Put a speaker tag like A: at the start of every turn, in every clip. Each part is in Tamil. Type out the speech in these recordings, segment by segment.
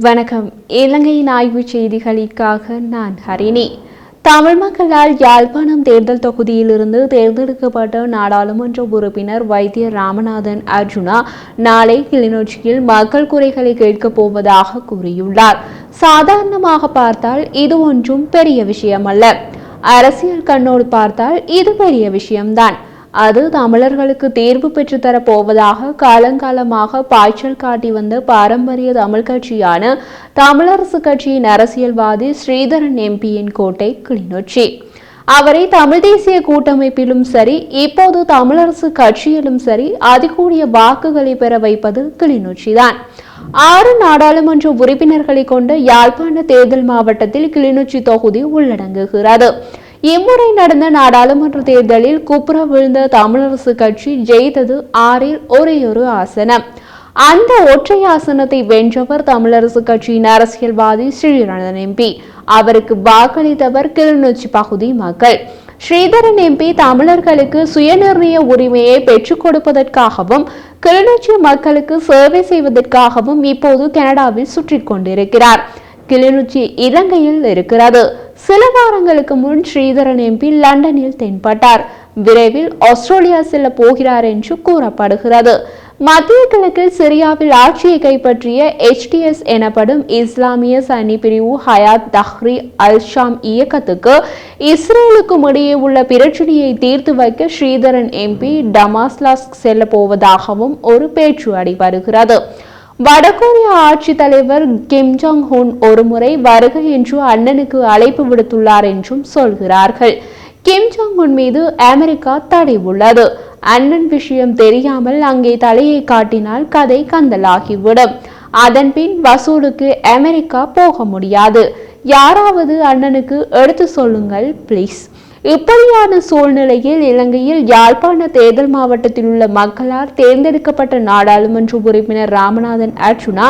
A: வணக்கம். இலங்கையின் ஆய்வுச் செய்திகளுக்காக நான் ஹரிணி. தமிழ் மக்களால் யாழ்ப்பாணம் தேர்தல் தொகுதியிலிருந்து தேர்ந்தெடுக்கப்பட்ட நாடாளுமன்ற உறுப்பினர் வைத்திய ராமநாதன் அர்ஜுனா நாளை கிளிநொச்சியில் மக்கள் குறைகளை கேட்கப் போவதாக கூறியுள்ளார். சாதாரணமாக பார்த்தால் இது ஒன்றும் பெரிய விஷயமல்ல. அரசியல் கண்ணோடு பார்த்தால் இது பெரிய விஷயம்தான். அது தமிழர்களுக்கு தேர்வு பெற்றுத்தரப்போவதாக காலங்காலமாக பாய்ச்சல் காட்டி வந்த பாரம்பரிய தமிழ் கட்சியான தமிழரசு கட்சியின் அரசியல்வாதி ஸ்ரீதரன் எம்பியின் கோட்டை கிளிநொச்சி. அவரை தமிழ் தேசிய கூட்டமைப்பிலும் சரி இப்போது தமிழரசு கட்சியிலும் சரி அதிகூடிய வாக்குகளை பெற வைப்பது கிளிநொச்சிதான். ஆறு நாடாளுமன்ற உறுப்பினர்களை கொண்ட யாழ்ப்பாண தேர்தல் மாவட்டத்தில் கிளிநொச்சி தொகுதி உள்ளடங்குகிறது. இம்முறை நடந்த நாடாளுமன்ற தேர்தலில் குப்புற விழுந்த தமிழரசு கட்சி ஜெயித்தது ஆறில் ஒரேயொரு ஆசனம். அந்த ஒற்றை ஆசனத்தை வென்றவர் தமிழரசு கட்சியின் அரசியல்வாதி ஸ்ரீரணன் எம்பி. அவருக்கு வாக்களித்தவர் கிளிநொச்சி பகுதி மக்கள். ஸ்ரீதரன் எம்பி தமிழர்களுக்கு சுயநிர்ணய உரிமையை பெற்றுக் கொடுப்பதற்காகவும் கிளிநொச்சி மக்களுக்கு சேவை செய்வதற்காகவும் இப்போது கனடாவில் சுற்றி கொண்டிருக்கிறார். கிளிநொச்சி இலங்கையில் இருக்கிறது. சில வாரங்களுக்கு முன் ஸ்ரீதரன் எம்பி லண்டனில் தென்பட்டார். விரைவில் ஆஸ்திரேலியா செல்ல போகிறார் என்று கூறப்படுகிறது. மத்திய கிழக்கில் சிரியாவில் ஆட்சியை கைப்பற்றிய எச்டிஎஸ் எனப்படும் இஸ்லாமிய சனி பிரிவு ஹயாத் தஹ்ரி அல் ஷாம் இயக்கத்துக்கு இஸ்ரேலுக்கும் இடையே உள்ள பிரச்சனையை தீர்த்து வைக்க ஸ்ரீதரன் எம்பி டமாஸ்லாஸ் செல்ல போவதாகவும் ஒரு பேச்சு வருகிறது. வடகொரிய ஆட்சித் தலைவர் கிம் ஜாங் ஹூன் ஒருமுறை வருக என்று அண்ணனுக்கு அழைப்பு விடுத்துள்ளார் என்றும் சொல்கிறார்கள். கிம் ஜாங் உன் மீது அமெரிக்கா தடை உள்ளது. அண்ணன் விஷயம் தெரியாமல் அங்கே தலையை காட்டினால் கதை கந்தலாகிவிடும். அதன் பின் வசூலுக்கு அமெரிக்கா போக முடியாது. யாராவது அண்ணனுக்கு எடுத்து சொல்லுங்கள் ப்ளீஸ் இப்படியான சூழ்நிலையில் இலங்கையில் யாழ்ப்பாண தேர்தல் மாவட்டத்தில் உள்ள மக்களால் தேர்ந்தெடுக்கப்பட்ட நாடாளுமன்ற உறுப்பினர் ராமநாதன் அர்ஜுனா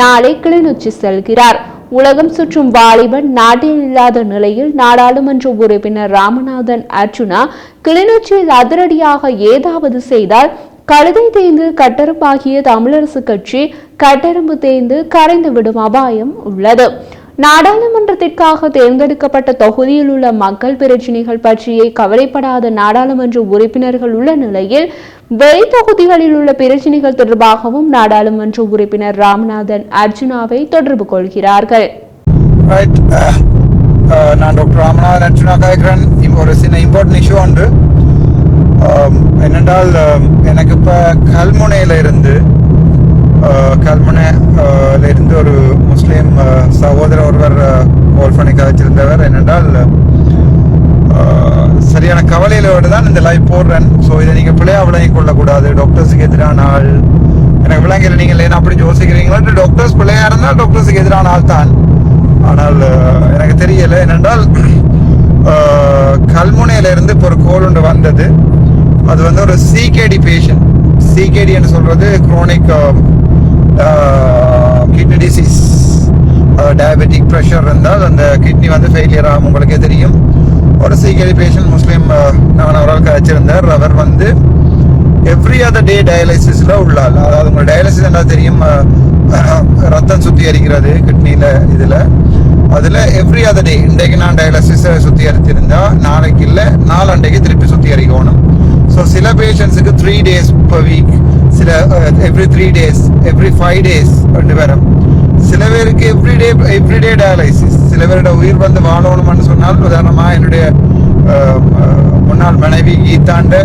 A: நாளை கிளிநொச்சி செல்கிறார். உலகம் சுற்றும் வாலிபன் நாட்டில் இல்லாத நிலையில் நாடாளுமன்ற உறுப்பினர் ராமநாதன் அர்ஜுனா கிளிநொச்சியில் அதிரடியாக ஏதாவது செய்தால் கழுதை தேய்ந்து கட்டரம்பாகிய தமிழரசு கட்சி கட்டெரும்பு தேய்ந்து கரைந்து விடும் அபாயம் உள்ளது. நாடாளுமன்றத்திற்காக தேர்ந்தெடுக்கப்பட்ட தொகுதியில் உள்ள மக்கள் பிரச்சினைகள் பற்றியே கவலைப்படாத நாடாளுமன்ற உறுப்பினர்கள் உள்ள நிலையில் வெளி தொகுதிகளில் உள்ள பிரச்சினைகள் தொடர்பாகவும் நாடாளுமன்ற உறுப்பினர் ராமநாதன் அர்ஜுனாவை தொடர்பு கொள்கிறார்கள்.
B: Uh, uh, நான் டாக்டர் ராமநாதன் அர்ஜுனா கேட்குறேன் இப்போ ஒரு சின்ன இம்பார்ட்டன்ட் இஷ்யூ ஒன்று. என்னென்றால் எனக்கு இப்போ கல்முனையில் இருந்து uh, இருந்து ஒரு முஸ்லீம் சகோதரர் ஒருவர் கால் பண்ணி கதைச்சிருந்தவர் என்னென்றால் சரியான கவலையிலோடு தான் இந்த லைஃப் போடுறேன். ஸோ இதை நீங்கள் பிள்ளையா விளங்கி கொள்ளக்கூடாது. டாக்டர்ஸுக்கு எதிரான ஆள். எனக்கு விளங்கல நீங்கள் ஏன்னா அப்படி யோசிக்கிறீங்களா? டாக்டர்ஸ் பிள்ளையா இருந்தால் டாக்டர்ஸுக்கு எதிரான ஆள் தான். ஆனால் எனக்கு தெரியலை. என்னென்றால் கல்முனையிலேருந்து இப்போ ஒரு கோல் ஒன்று வந்தது. அது வந்து ஒரு சிகேடி பேஷண்ட் சிகேடி என்று சொல்கிறது chronic kidney disease diabetic pressure இருந்தால் அந்த கிட்னி வந்து ஃபெயிலியர் ஆகும் உங்களுக்கே தெரியும். ஒரு சிகேடி பேஷண்ட் முஸ்லீம் நான் அவரால் கழிச்சிருந்தார் அவர் வந்து எவ்ரி அதர் டே டயாலிசிஸில் உள்ளால் அதாவது உங்கள் டயாலிசிஸ் என்ன தெரியும்? ரத்தம் சுத்திகரிக்கிறது கிட்னியில் இதில். அதில் எவ்ரி அதர் டே இன்றைக்கு நான் டயாலிசிஸை சுத்திகரித்திருந்தா நாளைக்கு இல்லை நாளண்டைக்கு திருப்பி சுத்திகரிக்கணும். ஸோ சில பேஷண்ட்ஸுக்கு த்ரீ டேஸ் இப்போ வீக் சில every three days every five days ரெண்டு பேரும் சில பேருக்கு எவ்ரிடே எவ்ரிடே டயாலிசிஸ் சில பேரோட உயிர் வந்து வாழணும்னு சொன்னால் உதாரணமாக என்னுடைய முன்னாள் மனைவி கீதாண்ட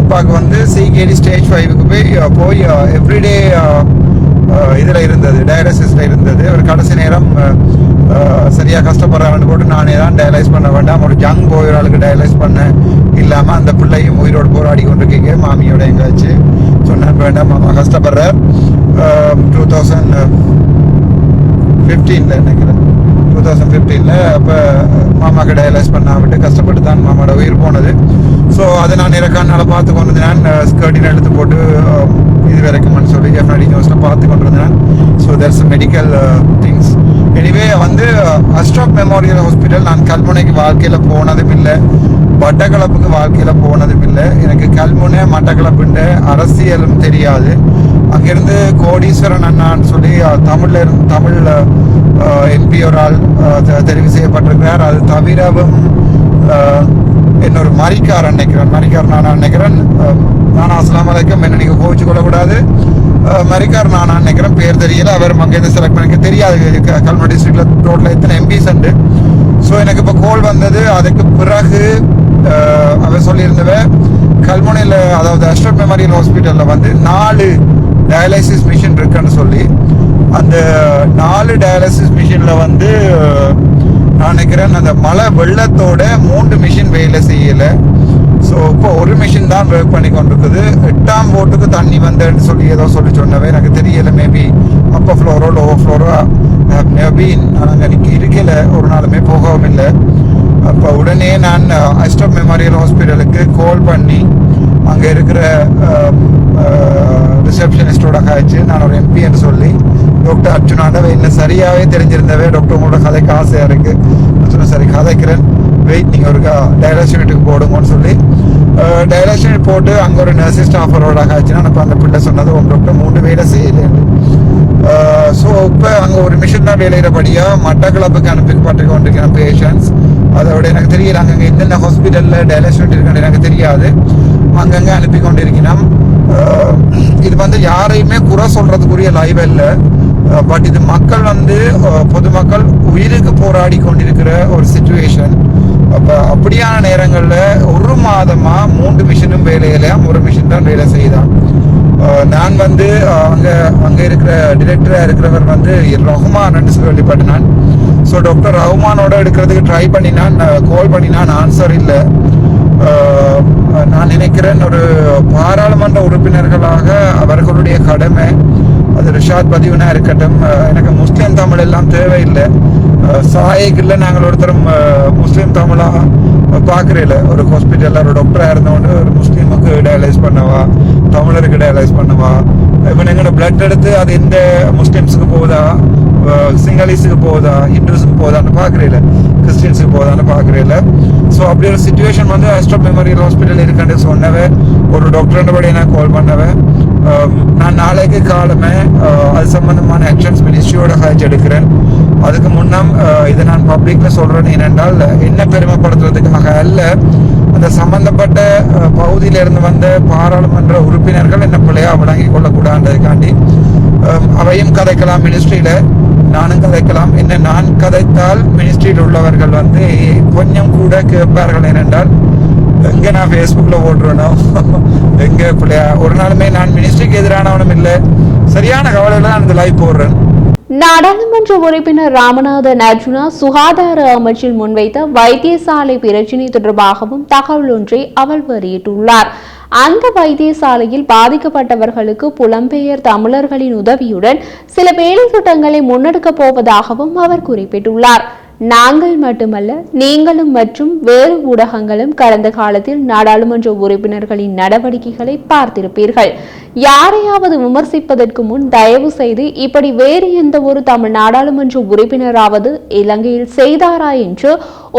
B: அப்பாவுக்கு வந்து சிகேடி ஸ்டேஜ் ஃபைவுக்கு போய் போய் எவ்ரிடே இதில் இருந்தது டயாலிசிஸில் இருந்தது. அவர் கடைசி நேரம் சரியாக கஷ்டப்படுறாங்கன்னு போட்டு நானே தான் டயலைஸ் பண்ண வேண்டாம். ஒரு ஜங் போய் ஒரு ஆளுக்கு டயலைஸ் பண்ண இல்லாமல் அந்த பிள்ளையும் உயிரோடு போராடி கொண்டிருக்கீங்க மாமியோட எங்காச்சு. சொன்னேன் வேண்டாம் மாமா கஷ்டப்படுறார். டூ தௌசண்ட் ஃபிஃப்டீனில் நினைக்கிறேன். டூ தௌசண்ட் ஃபிஃப்டீனில் அப்போ மாமா டயலைஸ் பண்ண விட்டு கஷ்டப்பட்டு தான் மாமாவோட உயிர் போனது. ஸோ அதை நான் இறக்கானால பார்த்து கொண்டு வந்தேன் ஸ்கர்டின் எடுத்து போட்டு இது வரைக்கும்னு சொல்லி எஃப்ஐடி நியூஸில் பார்த்து கொண்டு வந்தேன் so there's medical things anyway வந்து அஸ்ட்ராக் மெமோரியல் ஹாஸ்பிட்டல் நான் கல்முனைக்கு வாழ்க்கையில் போனதும் இல்லை. மட்டக்களப்புக்கு வாழ்க்கையில் போனதும் இல்லை. எனக்கு கல்முனை மட்டக்களப்புன்ற அரசியலும் தெரியாது. அங்கேருந்து கோடீஸ்வரன் அண்ணான்னு சொல்லி தமிழில் தமிழில் எம்பி ஒரு ஆள் தெரிவு செய்யப்பட்டிருக்கிறார். அது தவிரவும் அஹ், இன்னொரு மரிக்கார் நினைக்கிறேன். மரிக்கார் நான் நினைக்கிறேன். நானா அஸ்லாம் வலைக்கம் என்ன நீங்கள் கோவிச்சு கொள்ளக்கூடாது. மரிக்கார் நான் நினைக்கிறேன். பேர் தெரியல. அவர் அங்கேருந்து செலக்ட் பண்ணிக்க எனக்கு தெரியாது க- கல்முனை டிஸ்ட்ரிக்டில் டோட்டல் எத்தனை எம்பிஸ் உண்டு. ஸோ எனக்கு இப்போ கோல் வந்தது. அதுக்கு பிறகு சொல்லியிருந்தவ கல்முனையில் அதாவது அஸ்ட்ரட் மெமரியல் ஹாஸ்பிட்டலில் வந்து நாலு டயாலிசிஸ் மிஷின் இருக்குன்னு சொல்லி அந்த நாலு டயாலிசிஸ் மிஷினில் வந்து நான் நினைக்கிறேன் அந்த மழை வெள்ளத்தோட மூன்று மிஷின் வேலை செய்யலை. ஸோ இப்போ ஒரு மிஷின் தான் ஒர்க் பண்ணி கொண்டிருக்குது. எட்டாம் போட்டுக்கு தண்ணி வந்தேன்னு சொல்லி ஏதோ சொல்லி சொன்னவே எனக்கு தெரியல மேபி அப்போ ஃப்ளோரோ லோ ஃப்ளோரோ மேபி நான் அங்கே இருக்கலை இருக்கல ஒரு நாளுமே போகவும் இல்லை. அப்போ உடனே நான் அஸ்டப் மெமோரியல் ஹாஸ்பிட்டலுக்கு கால் பண்ணி அங்கே இருக்கிற ரிசப்ஷனிஸ்டோட காய்ச்சி நான் ஒரு எம்பி என்று சொல்லி டாக்டர் அர்ஜுனாண்டவை என்ன சரியாகவே தெரிஞ்சிருந்தவே டாக்டர் உங்களோட கதைக்கு ஆசையாக இருக்கு? சொன்ன சரி கதைக்கிறேன். வெயிட் நீங்கள் ஒரு டயலாஸ் யூனிட்டுக்கு போடுங்கன்னு சொல்லி. டயலாஸ் யூனிட் போட்டு அங்கே ஒரு நர்சிங் ஸ்டாஃபரோட காய்ச்சினா அப்போ அந்த பிள்ளை சொன்னது உங்க டாக்டர் மூணு வேலை செய்யலேன்னு ஸோ இப்போ அங்கே ஒரு மிஷின் தான் வேலையிறபடியாக அனுப்பி அனுப்பப்பட்டு கொண்டிருக்கிற பேஷண்ட்ஸ் அதோட எனக்கு தெரியல அங்கங்கே என்னென்ன ஹாஸ்பிட்டலில் டயாலிஸ் யூனிட் எனக்கு தெரியாது. அங்கங்கே அனுப்பி கொண்டிருக்கிறோம் இது வந்து யாரையுமே குறை சொல்றதுக்குரிய லைவ் இல்லை பட் இது மக்கள் வந்து பொதுமக்கள் உயிருக்கு போராடி கொண்டிருக்கிற ஒரு சுச்சுவேஷன் அப்ப அப்படியான நேரங்கள்ல ஒரு மாதமா மூன்று மிஷினும் வேலையிலையாம் ஒரு மிஷின் தான் வேலை செய்தான் நான் வந்து அங்கே அங்க அங்க இருக்கிற டிரெக்டரா இருக்கிறவர் வந்து ரஹ்மான் கேள்விப்பட்டேன் ஸோ டாக்டர் ரஹ்மானோட எடுக்கிறதுக்கு ட்ரை பண்ணினான் கால் பண்ணினான் ஆன்சர் இல்லை. நான் நினைக்கிறேன் ஒரு பாராளுமன்ற உறுப்பினர்களாக அவர்களுடைய கடமை அது ரிஷாத் பதிவுனா இருக்கட்டும் எனக்கு முஸ்லீம் தமிழ் எல்லாம் தேவையில்லை. சாயக்குள்ள நாங்கள் ஒருத்தரும் முஸ்லீம் தமிழாக பார்க்குறேல. ஒரு ஹாஸ்பிட்டலில் ஒரு டாக்டராக இருந்தவொண்டு ஒரு முஸ்லீமுக்கு டயலைஸ் பண்ணவா தமிழருக்கு டயலைஸ் பண்ணவா இவன் எங்களோட பிளட் எடுத்து அது எந்த முஸ்லீம்ஸுக்கு போகுதா? சிங்களீஸுக்கு போகுதா ஹிந்துஸுக்கு போகுதான்னு பார்க்குறீல கிறிஸ்டின்ஸுக்கு போகுதான்னு பார்க்குறீல ஸோ அப்படி ஒரு சுச்சுவேஷன் வந்து அஸ்ட்ரோ மெமோரியல் ஹாஸ்பிட்டல் இருக்குன்னு சொன்னவன் ஒரு டாக்டர்ன்றபடி நான் கால் பண்ணவன் நான் நாளைக்கு காலமே அது சம்மந்தமான ஆக்ஷன்ஸ் மினிஸ்ட்ரியோட ஹைச் எடுக்கிறேன். அதுக்கு முன்னம் இதை நான் பப்ளிக்கில் சொல்கிறேன்னு ஏனென்றால் என்ன பெருமைப்படுத்துறதுக்காக அல்ல அந்த சம்பந்தப்பட்ட பகுதியிலிருந்து வந்த பாராளுமன்ற உறுப்பினர்கள் என்ன பிள்ளையா வழங்கி கொள்ளக்கூடாதுக்காண்டி அவையும் கதைக்கலாம் மினிஸ்ட்ரியில் நானும் கதைக்கலாம் என்ன நான் கதைத்தால் மினிஸ்ட்ரியில் உள்ளவர்கள் வந்து கொஞ்சம் கூட கேட்பார்கள் ஏனென்றால் எங்கே நான் ஃபேஸ்புக்கில் ஓடுறேனோ? எங்கே பிள்ளையா? ஒரு நாளுமே நான் மினிஸ்ட்ரிக்கு எதிரானவனும் இல்லை. சரியான கவலையில் தான் இந்த லைவ் போடுறேன்.
A: நாடாளுமன்ற உறுப்பினர் ராமநாதன் அர்ஜுனா சுகாதார அமைச்சில் முன்வைத்த வைத்தியசாலை பிரச்சினை தொடர்பாகவும் தகவல் ஒன்றை அவர் வெளியிட்டுள்ளார். அந்த வைத்தியசாலையில் பாதிக்கப்பட்டவர்களுக்கு புலம்பெயர் தமிழர்களின் உதவியுடன் சில வேலை திட்டங்களை முன்னெடுக்கப் போவதாகவும் அவர் குறிப்பிட்டுள்ளார். நாங்கள் மட்டுமல்ல நீங்களும் மற்றும் வேறு ஊடகங்களும் கடந்த காலத்தில் நாடாளுமன்ற உறுப்பினர்களின் நடவடிக்கைகளை பார்த்திருப்பீர்கள். யாரையாவது விமர்சிப்பதற்கு முன் தயவு செய்து இப்படி வேறு எந்த ஒரு தமிழ் நாடாளுமன்ற உறுப்பினராவது இலங்கையில் செய்தாரா என்று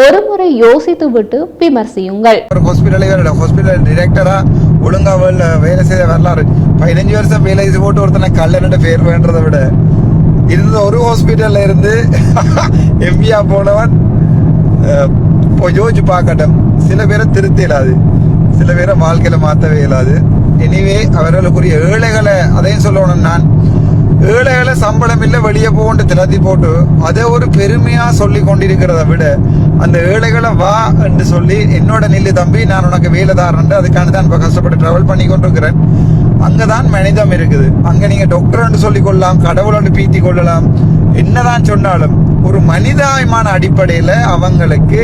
A: ஒருமுறை யோசித்துவிட்டு விமர்சியுங்கள்.
B: ஒரு முறை யோசித்து ஹாஸ்பிட்டல் டிரெக்டரா ஒழுங்கா வேலை செய்த வரலாறு. பதினஞ்சு வருஷம் வேலை போட்டு ஒருத்தனை கல்லனோட பேர் வேண்டதை விட இருந்த ஒரு ஹாஸ்பிட்டல்ல இருந்து எம்பியா போனவன் இப்போ யோசிச்சு பார்க்கட்டும். சில பேரை திருத்த இயலாது. சில பேரை வாழ்க்கையில் மாற்றவே இயலாது. எனிவே அவர்களுக்குரிய ஏழைகளை அதையும் சொல்லணும் நான். ஏழைகளை சம்பளம் இல்லை வெளியே போகண்டு திரத்தி போட்டு அதை ஒரு பெருமையாக சொல்லி கொண்டிருக்கிறத விட அந்த ஏழைகளை வா என்று சொல்லி என்னோட நில்லு தம்பி நான் உனக்கு வேலை தாரேன் அதுக்கான தான் இப்போ கஷ்டப்பட்டு ட்ராவல் பண்ணி கொண்டிருக்கிறேன். அங்கதான் மனிதம் இருக்குது. அங்க நீங்க டாக்டர் சொல்லி கொள்ளலாம் கடவுள் பீத்தி கொள்ளலாம். என்னதான் சொன்னாலும் ஒரு மனிதாயமான அடிப்படையில அவங்களுக்கு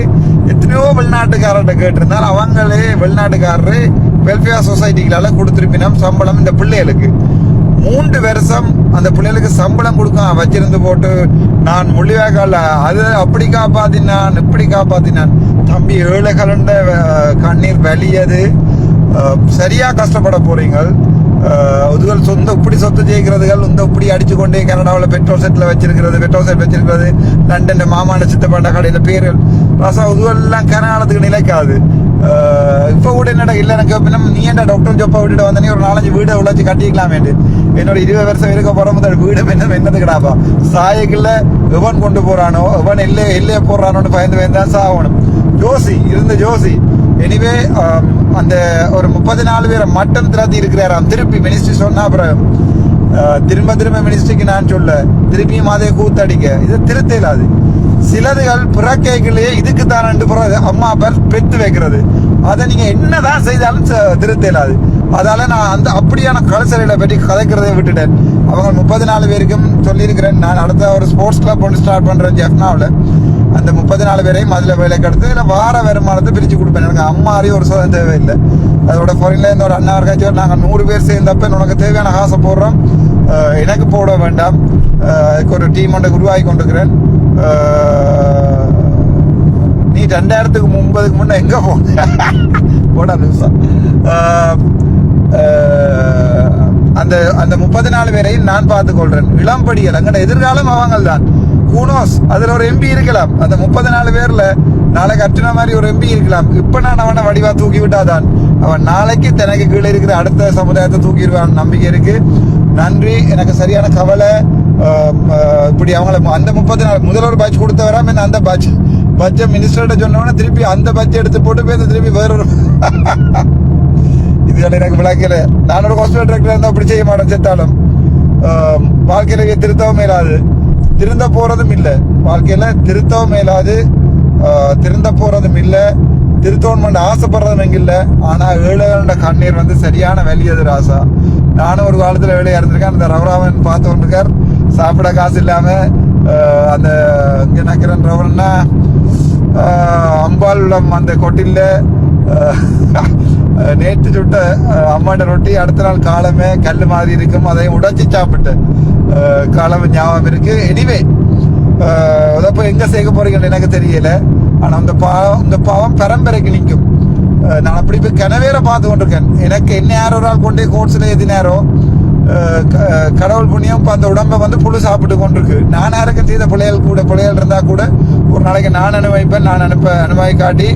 B: எத்தனையோ வெளிநாட்டுக்காரர்கிட்ட கேட்டிருந்தால் அவங்களே வெளிநாட்டுக்காரரு வெல்ஃபேர் சொசைட்டிகளால கொடுத்துருப்பினம் சம்பளம் இந்த பிள்ளைகளுக்கு. மூன்று வருஷம் அந்த பிள்ளைகளுக்கு சம்பளம் கொடுக்க வச்சிருந்து போட்டு நான் மொழிவாக்கால அது அப்படி காப்பாத்தினான் இப்படி காப்பாத்தினான். தம்பி ஏழை கலண்ட கண்ணீர் வலியது. சரியா கஷ்டப்பட போறீங்க இதுகள் சொந்த இப்படி சொத்து ஜெயிக்கிறதுகள் இந்த இப்படி அடிச்சு கொண்டே கனடாவில் பெட்ரோல் செட்டில் வச்சிருக்கிறது பெட்ரோல் செட் வச்சிருக்கிறது லண்டன் மாமான சித்தப்பாண்ட கடையில் பேர்கள். ரசம் இதுவெல்லாம் கனகாலத்துக்கு நிலைக்காது. இப்போ கூட என்னடா இல்லை எனக்கு பின்ன நீ என்ன டாக்டர் ஜொப்பா விட்டுட்டு வந்தனே ஒரு நாலஞ்சு வீடை உழைச்சு கட்டிக்கலாமேண்டு என்னோட இருபது வருஷம் இருக்க போகிற முதல் வீடு என்ன என்னது கிடாப்பா சாயக்கில் எவன் கொண்டு போகிறானோ எவன் எல்லைய எல்லைய போடுறானோன்னு பயந்து பயந்து சாகணும். ஜோசி இருந்த ஜோசி. எனிவே um, அந்த ஒரு முப்பது நாலு பேரை மட்டும் திராத்தி இருக்கிறாராம். திருப்பி மினிஸ்ட்ரி சொன்னா அப்புறம் uh, திரும்ப திரும்ப மினிஸ்ட்ரிக்கு நான் சொல்ல திருப்பியும் அதே கூத்தடிக்க இது திருத்தையில் அது சிலதுகள் பிறக்கைகளையே இதுக்கு தான் ரெண்டு புறம் அம்மா அப்பா பெத்து வைக்கிறது. அதை நீங்க என்னதான் செய்தாலும் திருத்தலாது அதால நான் அந்த அப்படியான கல்ச்சரைகளை பற்றி கதைக்கிறதை விட்டுட்டேன். அவங்க முப்பது நாலு பேருக்கும் சொல்லியிருக்கிறேன். நான் அடுத்த ஒரு ஸ்போர்ட்ஸ் கிளப் ஒன்று ஸ்டார்ட் பண்றேன் ஜெஃப்னாவில். அந்த முப்பது நாலு பேரையும் அதில் வேலைக்கு எடுத்து இல்லை வார வருமானத்தை பிரித்து கொடுப்பேன். எனக்கு அம்மாரி ஒரு சதம் தேவையில்லை. அதோட ஃபாரின்ல இருந்து ஒரு அண்ணா இருக்காச்சு நாங்கள் நூறு பேர் சேர்ந்தப்ப உனக்கு தேவையான காசை போடுறோம். எனக்கு போட வேண்டாம். அதுக்கு ஒரு டீம் ஒன்றை உருவாகி கொண்டிருக்கிறேன். நீ ரெண்டாயிரத்துக்கு முன்பதுக்கு முன்னே எங்கே போன போடா நிமிஷம் அந்த அந்த முப்பது நாலு பேரையும் நான் பார்த்துக்கொள்கிறேன் இளம்படிகள் அங்கே எதிர்காலம் அவங்கள் தான் ஊனோஸ் அதில் ஒரு எம்பி இருக்கலாம். அந்த முப்பது நாலு பேரில் நாளைக்கு அர்ச்சனா மாதிரி ஒரு எம்பி இருக்கலாம். இப்போ நான் அவனை வடிவாக தூக்கி விட்டாதான் அவன் நாளைக்கு தனக்கு கீழே இருக்கிற அடுத்த சமுதாயத்தை தூக்கிடுவான் நம்பிக்கை இருக்குது நன்றி. எனக்கு சரியான கவலை. இப்படி அவங்கள அந்த முப்பது நாள் முதல் ஒரு பேட்ச் கொடுத்தவரா? பின்ன அந்த பேட்ச் பட்ஜெட் மினிஸ்டர்கிட்ட சொன்னவொடனே திருப்பி அந்த பட்ஜெட் எடுத்து போட்டு போய் திருப்பி வேறொரு இதுகள் எனக்கு விளக்கல. நான் ஒரு ஹாஸ்பிட்டல் டைரக்டர் இருந்தால் அப்படி செய்ய மாட்டேன் செத்தாலும். ஆம், வாழ்க்கையில திருத்தவும் இல்லாது திருந்த போறதும் இல்லை. வாழ்க்கையில திருத்தவும் மேலாது திருந்த போறதும் இல்லை. திருத்தோன்மெண்ட் ஆசைப்படுறதும் எங்க இல்லை. ஆனா ஏழைகளோட கண்ணீர் வந்து சரியான வெளியது ராசா. நானும் ஒரு காலத்துல வேலையா இருந்திருக்கேன். அந்த ரவராமன் பார்த்து கொண்டிருக்கார் சாப்பிட காசு இல்லாம அந்த இங்க நினைக்கிறேன் ரவரன்னா அம்பாளுடம் அந்த கொட்டில்ல நேற்று சுட்ட அம்மாண்ட ரொட்டி அடுத்த நாள் காலமே கல் மாதிரி இருக்கும். அதை உடைச்சி சாப்பிட்டு காலம் ஞாபகம் இருக்கு. எனிவே அதப்போ எங்கே சேர்க்க போறீங்கன்னு எனக்கு தெரியல. ஆனால் அந்த பாவம் இந்த பாவம் பரம்பரைக்கு நிற்கும் நான் அப்படி போய் கனவேற பார்த்து கொண்டிருக்கேன். எனக்கு என்ன யாரோ ஒரு ஆள் கொண்டே கோட்ஸில் ஏதினாரோ க- கடவுள் புண்ணியம் இப்போ அந்த உடம்பை வந்து புழு சாப்பிட்டு கொண்டிருக்கு. நான் யாருக்கும் செய்த பிள்ளைகள் கூட பிள்ளைகள் இருந்தால் கூட ஒரு நாளைக்கு நான் அனுபவிப்பேன் நான் அனுப்ப அனுபவி காட்டி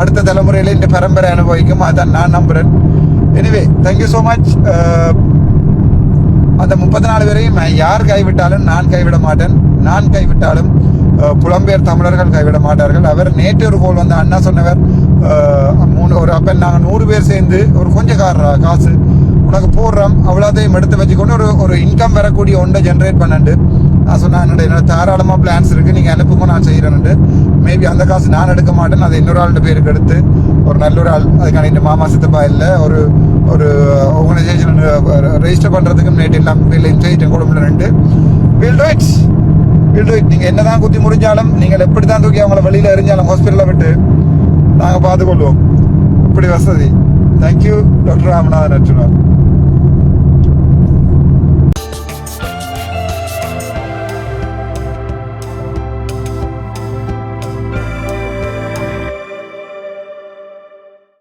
B: அடுத்த தலைமுறையில இந்த பரம்பரை அனுபவிக்கும் அதான் நான் நம்புறேன் எனிவே தேங்க்யூ ஸோ மச் அந்த முப்பத்தி நாலு பேரையும் யார் கைவிட்டாலும் நான் கைவிட மாட்டேன் நான் கைவிட்டாலும் புலம்பெயர் தமிழர்கள் கைவிட மாட்டார்கள் அவர் நேற்று ஒரு கோல் வந்து அண்ணா சொன்னவர் மூணு ஒரு அப்பன் நாங்கள் நூறு பேர் சேர்ந்து ஒரு கொஞ்சம் கார காசு உனக்கு போடுறோம் அவ்வளோதையும் எடுத்து வச்சுக்கொண்டு ஒரு ஒரு இன்கம் வரக்கூடிய ஒன்றை ஜென்ரேட் பண்ணண்டு நான் சொன்னேன் என்னோட என்னோட தாராளமாக பிளான்ஸ் இருக்குது நீங்கள் அனுப்புங்க நான் செய்கிறேன்ட்டு மேபி அந்த காசு நான் எடுக்க மாட்டேன் அதை இன்னொரு ஆள்கிட்ட பேருக்கு எடுத்து ஒரு நல்ல ஒரு ஆள். அதுக்கான இந்த மாமா சித்தப்பா இல்லை ஒரு ஒரு ஆர்கனைசேஷன் ரெஜிஸ்டர் பண்ணுறதுக்கும் முன்னாடி எல்லாம் வீட்டில் இன்சைட் குடும்பம் ரெண்டு will do will do it நீங்கள் என்னதான் குத்தி முடிஞ்சாலும் நீங்கள் எப்படி தான் தூக்கி அவங்கள வெளியில் எறிஞ்சாலும் ஹாஸ்பிட்டலில் விட்டு நாங்கள் பார்த்துக்கொள்வோம். இப்படி வசதி. Thank you doctor Ramanathan Arjuna.